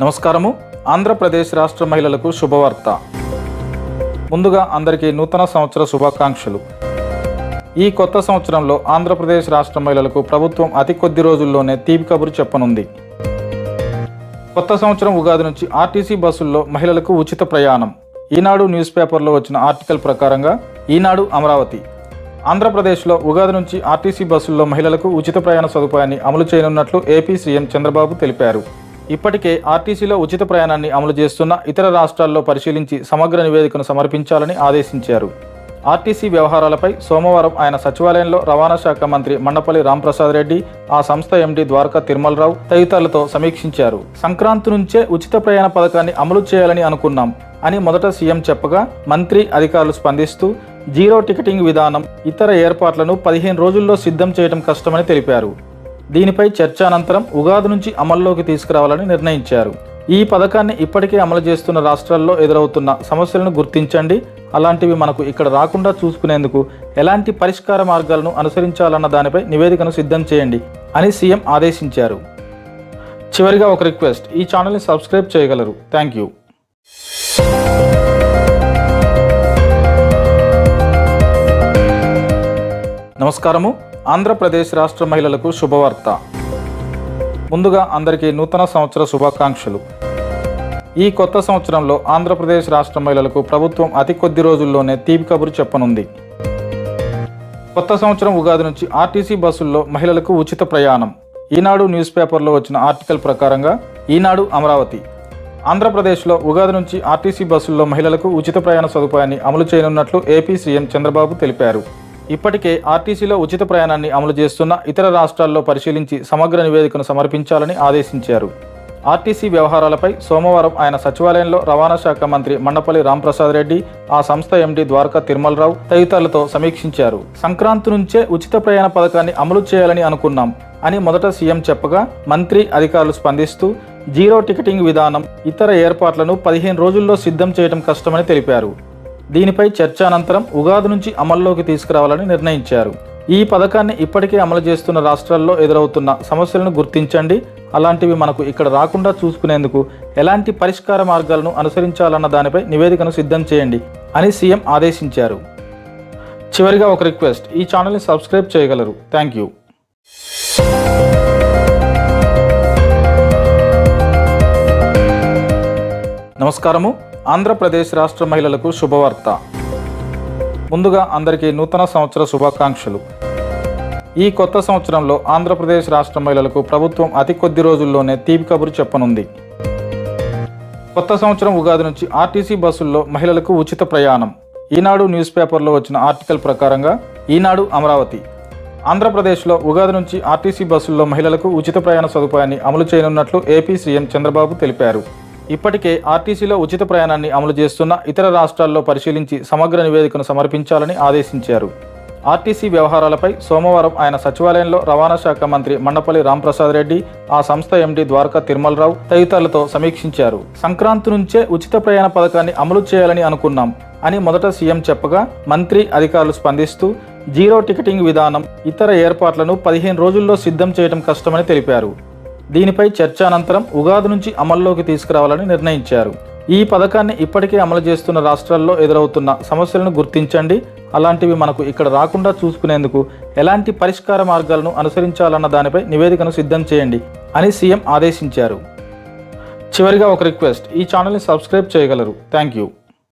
నమస్కారము. ఆంధ్రప్రదేశ్ రాష్ట్ర మహిళలకు శుభవార్త. ముందుగా అందరికీ నూతన సంవత్సర శుభాకాంక్షలు. ఈ కొత్త సంవత్సరంలో ఆంధ్రప్రదేశ్ రాష్ట్ర మహిళలకు ప్రభుత్వం అతి కొద్ది రోజుల్లోనే తీపి కబురు చెప్పనుంది. కొత్త సంవత్సరం ఉగాది నుంచి ఆర్టీసీ బస్సుల్లో మహిళలకు ఉచిత ప్రయాణం. ఈనాడు న్యూస్ పేపర్లో వచ్చిన ఆర్టికల్ ప్రకారంగా ఈనాడు అమరావతి. ఆంధ్రప్రదేశ్లో ఉగాది నుంచి ఆర్టీసీ బస్సుల్లో మహిళలకు ఉచిత ప్రయాణ సదుపాయాన్ని అమలు చేయనున్నట్లు ఏపీ సీఎం చంద్రబాబు తెలిపారు. ఇప్పటికే ఆర్టీసీలో ఉచిత ప్రయాణాన్ని అమలు చేస్తున్న ఇతర రాష్ట్రాల్లో పరిశీలించి సమగ్ర నివేదికను సమర్పించాలని ఆదేశించారు. ఆర్టీసీ వ్యవహారాలపై సోమవారం ఆయన సచివాలయంలో రవాణా శాఖ మంత్రి మండపల్లి రాంప్రసాద్ రెడ్డి ఆ సంస్థ ఎండీ ద్వారకా తిరుమలరావు తదితరులతో సమీక్షించారు. సంక్రాంతి నుంచే ఉచిత ప్రయాణ పథకాన్ని అమలు చేయాలని అనుకున్నాం అని మొదట సీఎం చెప్పగా మంత్రి అధికారులు స్పందిస్తూ జీరో టికెటింగ్ విధానం ఇతర ఏర్పాట్లను పదిహేను రోజుల్లో సిద్ధం చేయడం కష్టమని తెలిపారు. దీనిపై చర్చ అనంతరం ఉగాది నుంచి అమల్లోకి తీసుకురావాలని నిర్ణయించారు. ఈ పథకాన్ని ఇప్పటికే అమలు చేస్తున్న రాష్ట్రాల్లో ఎదురవుతున్న సమస్యలను గుర్తించండి. అలాంటివి మనకు ఇక్కడ రాకుండా చూసుకునేందుకు ఎలాంటి పరిష్కార మార్గాలను అనుసరించాలన్న దానిపై నివేదికను సిద్ధం చేయండి అని సీఎం ఆదేశించారు. చివరిగా ఒక రిక్వెస్ట్ ఈ ఛానల్ని సబ్స్క్రైబ్ చేయగలరు. Thank you. నమస్కారము. ఆంధ్రప్రదేశ్ రాష్ట్ర మహిళలకు శుభవార్త. ముందుగా అందరికీ నూతన సంవత్సర శుభాకాంక్షలు. ఈ కొత్త సంవత్సరంలో ఆంధ్రప్రదేశ్ రాష్ట్ర మహిళలకు ప్రభుత్వం అతి కొద్ది రోజుల్లోనే తీపి కబురు చెప్పనుంది. కొత్త సంవత్సరం ఉగాది నుంచి ఆర్టీసీ బస్సుల్లో మహిళలకు ఉచిత ప్రయాణం. ఈనాడు న్యూస్ పేపర్లో వచ్చిన ఆర్టికల్ ప్రకారంగా ఈనాడు అమరావతి. ఆంధ్రప్రదేశ్లో ఉగాది నుంచి ఆర్టీసీ బస్సుల్లో మహిళలకు ఉచిత ప్రయాణ సదుపాయాన్ని అమలు చేయనున్నట్లు ఏపీ సీఎం చంద్రబాబు తెలిపారు. ఇప్పటికే ఆర్టీసీలో ఉచిత ప్రయాణాన్ని అమలు చేస్తున్న ఇతర రాష్ట్రాల్లో పరిశీలించి సమగ్ర నివేదికను సమర్పించాలని ఆదేశించారు. ఆర్టీసీ వ్యవహారాలపై సోమవారం ఆయన సచివాలయంలో రవాణా శాఖ మంత్రి మండపల్లి రాంప్రసాద్ రెడ్డి ఆ సంస్థ ఎండీ ద్వారకా తిరుమలరావు తదితరులతో సమీక్షించారు. సంక్రాంతి నుంచే ఉచిత ప్రయాణ పథకాన్ని అమలు చేయాలని అనుకున్నాం అని మొదట సీఎం చెప్పగా మంత్రి అధికారులు స్పందిస్తూ జీరో టికెటింగ్ విధానం ఇతర ఏర్పాట్లను పదిహేను రోజుల్లో సిద్ధం చేయడం కష్టమని తెలిపారు. దీనిపై చర్చ అనంతరం ఉగాది నుంచి అమల్లోకి తీసుకురావాలని నిర్ణయించారు. ఈ పథకాన్ని ఇప్పటికే అమలు చేస్తున్న రాష్ట్రాల్లో ఎదురవుతున్న సమస్యలను గుర్తించండి. అలాంటివి మనకు ఇక్కడ రాకుండా చూసుకునేందుకు ఎలాంటి పరిష్కార మార్గాలను అనుసరించాలన్న దానిపై నివేదికను సిద్ధం చేయండి అని సీఎం ఆదేశించారు. చివరిగా ఒక రిక్వెస్ట్ ఈ ఛానల్ని సబ్స్క్రైబ్ చేయగలరు. Thank you. నమస్కారము. ఆంధ్రప్రదేశ్ రాష్ట్ర మహిళలకు శుభవార్త. ముందుగా అందరికీ నూతన సంవత్సర శుభాకాంక్షలు. ఈ కొత్త సంవత్సరంలో ఆంధ్రప్రదేశ్ రాష్ట్ర మహిళలకు ప్రభుత్వం అతి కొద్ది రోజుల్లోనే తీపి కబురు చెప్పనుంది. కొత్త సంవత్సరం ఉగాది నుంచి ఆర్టీసీ బస్సుల్లో మహిళలకు ఉచిత ప్రయాణం. ఈనాడు న్యూస్ పేపర్లో వచ్చిన ఆర్టికల్ ప్రకారంగా ఈనాడు అమరావతి. ఆంధ్రప్రదేశ్లో ఉగాది నుంచి ఆర్టీసీ బస్సుల్లో మహిళలకు ఉచిత ప్రయాణ సదుపాయాన్ని అమలు చేయనున్నట్లు ఏపీ సీఎం చంద్రబాబు తెలిపారు. ఇప్పటికే ఆర్టీసీలో ఉచిత ప్రయాణాన్ని అమలు చేస్తున్న ఇతర రాష్ట్రాల్లో పరిశీలించి సమగ్ర నివేదికను సమర్పించాలని ఆదేశించారు. ఆర్టీసీ వ్యవహారాలపై సోమవారం ఆయన సచివాలయంలో రవాణా శాఖ మంత్రి మండపల్లి రాంప్రసాద్ రెడ్డి ఆ సంస్థ ఎండీ ద్వారకా తిరుమలరావు తదితరులతో సమీక్షించారు. సంక్రాంతి నుంచే ఉచిత ప్రయాణ పథకాన్ని అమలు చేయాలని అనుకున్నాం అని మొదట సీఎం చెప్పగా మంత్రి అధికారులు స్పందిస్తూ జీరో టికెటింగ్ విధానం ఇతర ఏర్పాట్లను పదిహేను రోజుల్లో సిద్ధం చేయడం కష్టమని తెలిపారు. దీనిపై చర్చ అనంతరం ఉగాది నుంచి అమల్లోకి తీసుకురావాలని నిర్ణయించారు. ఈ పథకాన్ని ఇప్పటికే అమలు చేస్తున్న రాష్ట్రాల్లో ఎదురవుతున్న సమస్యలను గుర్తించండి. అలాంటివి మనకు ఇక్కడ రాకుండా చూసుకునేందుకు ఎలాంటి పరిష్కార మార్గాలను అనుసరించాలన్న దానిపై నివేదికను సిద్ధం చేయండి అని సీఎం ఆదేశించారు. చివరిగా ఒక రిక్వెస్ట్ ఈ ఛానల్ని సబ్స్క్రైబ్ చేయగలరు. Thank you.